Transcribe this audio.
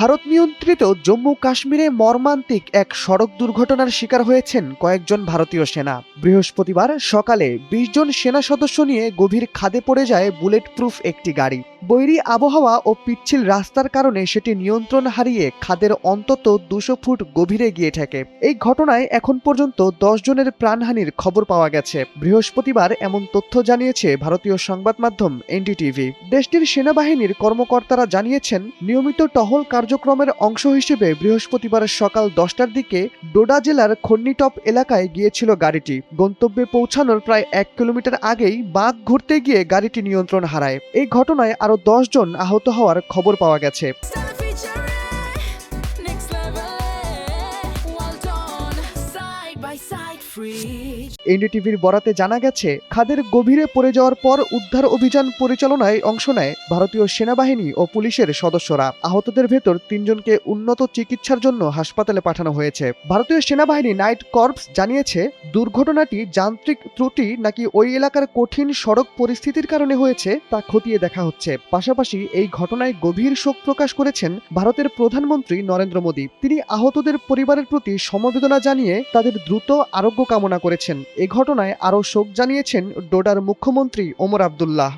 ভারত নিয়ন্ত্রিত জম্মু কাশ্মীরে মর্মান্তিক এক সড়ক দুর্ঘটনার শিকার হয়েছেন কয়েকজন ভারতীয় সেনা। বৃহস্পতিবার সকালে বিশ জন সেনা সদস্য নিয়ে গভীর খাদে পড়ে যায় বুলেট প্রুফ একটি গাড়ি। বৈরি আবহাওয়া ও পিচ্ছিল রাস্তার কারণে সেটি নিয়ন্ত্রণ হারিয়ে খাদের অন্তত দুশো ফুট গভীরে গিয়ে ঠেকে। এই ঘটনায় এখন পর্যন্ত দশ জনের প্রাণহানির খবর পাওয়া গেছে। বৃহস্পতিবার এমন তথ্য জানিয়েছে ভারতীয় সংবাদ মাধ্যম এনডিটিভি। দেশটির সেনাবাহিনীর কর্মকর্তারা জানিয়েছেন, নিয়মিত টহল কার্যক্রমের অংশ হিসেবে বৃহস্পতিবার সকাল দশটার দিকে ডোডা জেলার খন্নিটপ এলাকায় গিয়েছিল গাড়িটি। গন্তব্যে পৌঁছানোর প্রায় এক কিলোমিটার আগেই বাঘ ঘুরতে গিয়ে গাড়িটি নিয়ন্ত্রণ হারায়। এই ঘটনায় আরও দশজন আহত হওয়ার খবর পাওয়া গেছে। এনডিটিভির বরাতে জানা গেছে, খাদের গভীরে পড়ে যাওয়ার পর উদ্ধার অভিযান পরিচালনায় অংশ নেয় ভারতীয় সেনাবাহিনী ও পুলিশের সদস্যরা। আহতদের ভেতর তিনজনকে উন্নত চিকিৎসার জন্য হাসপাতালে পাঠানো হয়েছে। ভারতীয় সেনাবাহিনী নাইট কর্পস জানিয়েছে, দুর্ঘটনাটি যান্ত্রিক ত্রুটি নাকি ওই এলাকার কঠিন সড়ক পরিস্থিতির কারণে হয়েছে তা খতিয়ে দেখা হচ্ছে। পাশাপাশি এই ঘটনায় গভীর শোক প্রকাশ করেছেন ভারতের প্রধানমন্ত্রী নরেন্দ্র মোদী। তিনি আহতদের পরিবারের প্রতি সমবেদনা জানিয়ে তাদের দ্রুত আরোগ্য কামনা করেছেন। এ ঘটনায় আরও শোক জানিয়েছেন ডোডার মুখ্যমন্ত্রী ওমর আবদুল্লাহ।